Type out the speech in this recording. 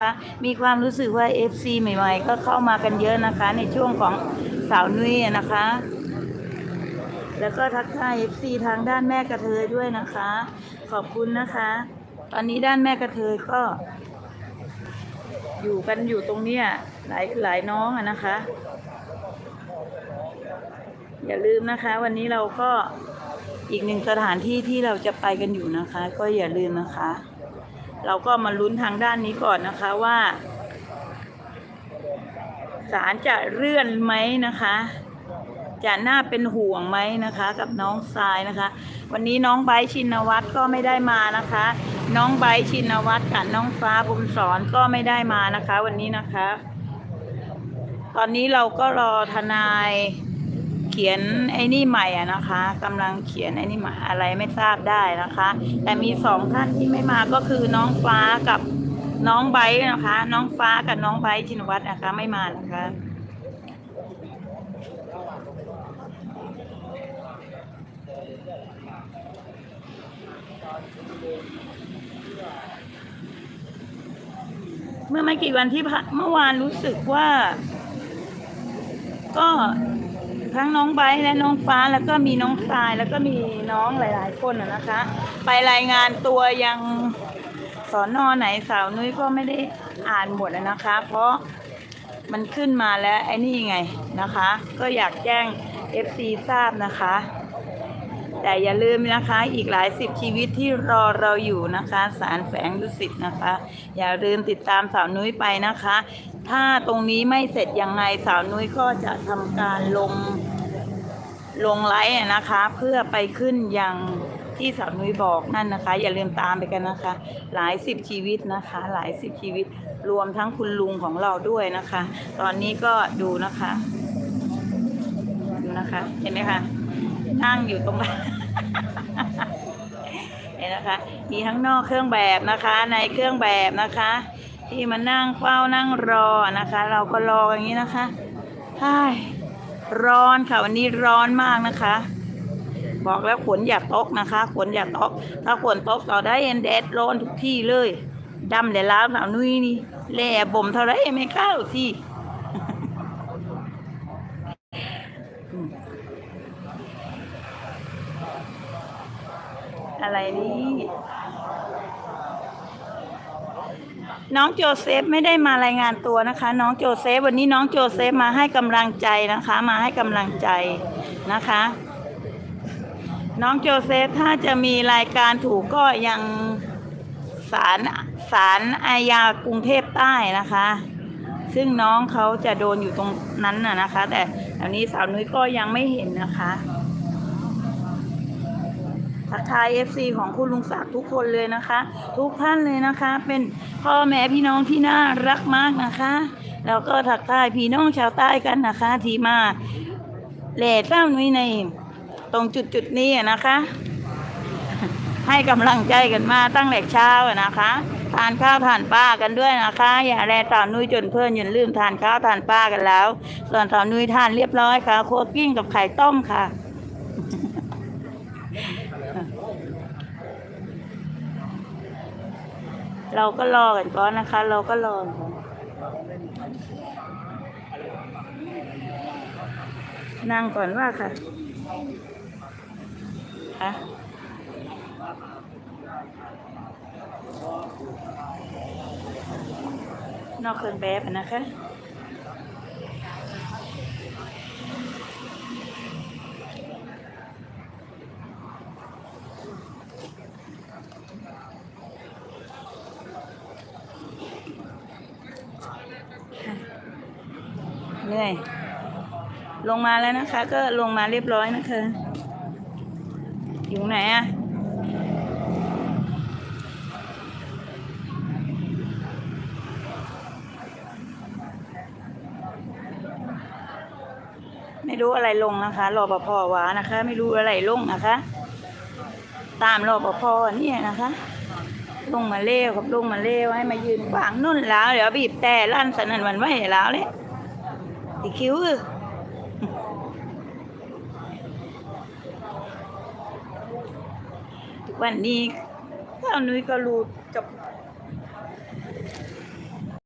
ะคะมีความรู้สึกว่า FC ใหม่ๆ ก็เข้ามากันเยอะนะคะ ในช่วงของสาวนุ้ยนะคะ แล้วก็ทักทาย FC ทางด้านแม่กระเทยด้วยนะคะ ขอบคุณนะคะ ตอนนี้ด้านแม่กระเทยก็ อยู่กันอยู่ตรงเนี้ยหลายหลายน้องอะนะคะ อย่าลืมนะคะ วันนี้เราก็อีกหนึ่งสถานที่ที่เราจะไปกันอยู่นะคะ ก็อย่าลืมนะคะ เราก็มาลุ้นทางด้านนี้ก่อนนะคะว่า ศาลจะเลื่อนไหมนะคะ จะน่าเป็นห่วงไหมนะคะ กับน้องทรายนะคะ วันนี้น้องไบชินวัตรก็ไม่ได้มานะคะ น้องไบชินวัตรกับน้องฟ้าบุญสอนก็ไม่ได้มานะคะ วันนี้นะคะ ตอนนี้เราก็รอทนาย ขียนไอ้นี่ใหม่อะนะคะกำลังเขียนไอ้นี่ใหม่อะไรไม่ทราบได้นะคะ แต่มีสองท่านที่ไม่มาก็คือน้องฟ้ากับน้องไบร์ทนะคะ น้องฟ้ากับน้องไบร์ทชินวัตรนะคะ ไม่มานะคะเมื่อไม่กี่วันที่ผ่านเมื่อวานรู้สึกว่า ก็ ทั้งน้องไบและน้องฟ้าแล้วก็มีน้องทรายแล้วก็มีน้องหลาย ๆ คนนะคะ ไปรายงานตัวยังสอนอไหนสาวนุ้ยก็ไม่ได้อ่านหมดนะคะ เพราะมันขึ้นมาแล้วไอ้นี่ไงนะคะ ก็อยากแจ้ง FC ทราบนะคะ แต่อย่าลืมนะคะอีกหลายสิบชีวิตที่รอเราอยู่นะคะ สารแฝงดุสิตนะคะ อย่าลืมติดตามสาวนุ้ยไปนะคะ ถ้าตรงนี้ไม่เสร็จยังไงสาวนุ้ยก็จะทำการลง ลงไลฟ์นะคะ เพื่อไปขึ้นยังที่สาวนุ้ยบอกนั่นนะคะ อย่าลืมตามไปกันนะคะ หลายสิบชีวิตนะคะ หลายสิบชีวิตรวมทั้งคุณลุงของเราด้วยนะคะ ตอนนี้ก็ดูนะคะดูนะคะเห็นไหมคะนั่งอยู่ตรงนั้นเห็นนะคะ มีทั้งนอกเครื่องแบบนะคะ ในเครื่องแบบนะคะ ที่มานั่งเฝ้านั่งรอนะคะ เราก็รออย่างนี้นะคะใช่ ร้อนค่ะ วันนี้ร้อนมากนะคะ บอกแล้วฝนอย่าตกนะคะฝนอย่าตกถ้าฝนตกต่อได้เอ็นแดดร้อนทุกที่เลยดำเลยล้าวสาวนุ้ยนี่แหล่บ่มเท่าไรไม่เข้าที่อะไรนี่ น้องโจเซฟไม่ได้มารายงานตัวนะคะ น้องโจเซฟวันนี้น้องโจเซฟมาให้กำลังใจนะคะ มาให้กำลังใจนะคะ น้องโจเซฟถ้าจะมีรายการถูกก็ยังศาลศาลอาญากรุงเทพใต้นะคะ ซึ่งน้องเขาจะโดนอยู่ตรงนั้นน่ะนะคะ แต่ตอนนี้สาวนุ้ยก็ยังไม่เห็นนะคะ ทักทาย FC ของคุณลุงศักดิ์ทุกคนเลยนะคะ ทุกท่านเลยนะคะ เป็นพ่อแม่พี่น้องที่น่ารักมากนะคะ แล้วก็ทักทายพี่น้องชาวใต้กันนะคะ ที่มาแหล่เจ้านุ้ยในตรงจุดจุดนี้นะคะ ให้กำลังใจกันมาตั้งแต่เช้านะคะทานข้าวทานปลากันด้วยนะคะ อย่าแลสาวนุ้ยจนเพื่อนอย่าลืมทานข้าวทานปลากันแล้ว ส่วนสาวนุ้ยทานเรียบร้อยค่ะ โคกิ้งกับไข่ต้มค่ะ เราก็รอกันก่อนนะคะ เราก็รอนั่งก่อนว่าค่ะอะนอกเครื่องแบบนะคะ เหนื่อย ลงมาแล้วนะคะ ก็ลงมาเรียบร้อยนะคะ อยู่ไหนอะไม่รู้อะไรลงนะคะรอปภวานะคะ ไม่รู้อะไรลงนะคะ ตามรอปภเนี่ยนะคะ ลงมาเลี้ยวครับลงมาเลี้ยวให้มายืนขวางนุ่นแล้ว เดี๋ยวบีบแต่ลั่นสนั่นหวันไหวแล้วเลย ตีคิ้วเออทุกวันนี้ข้าวนุ้ยก็รู้กับ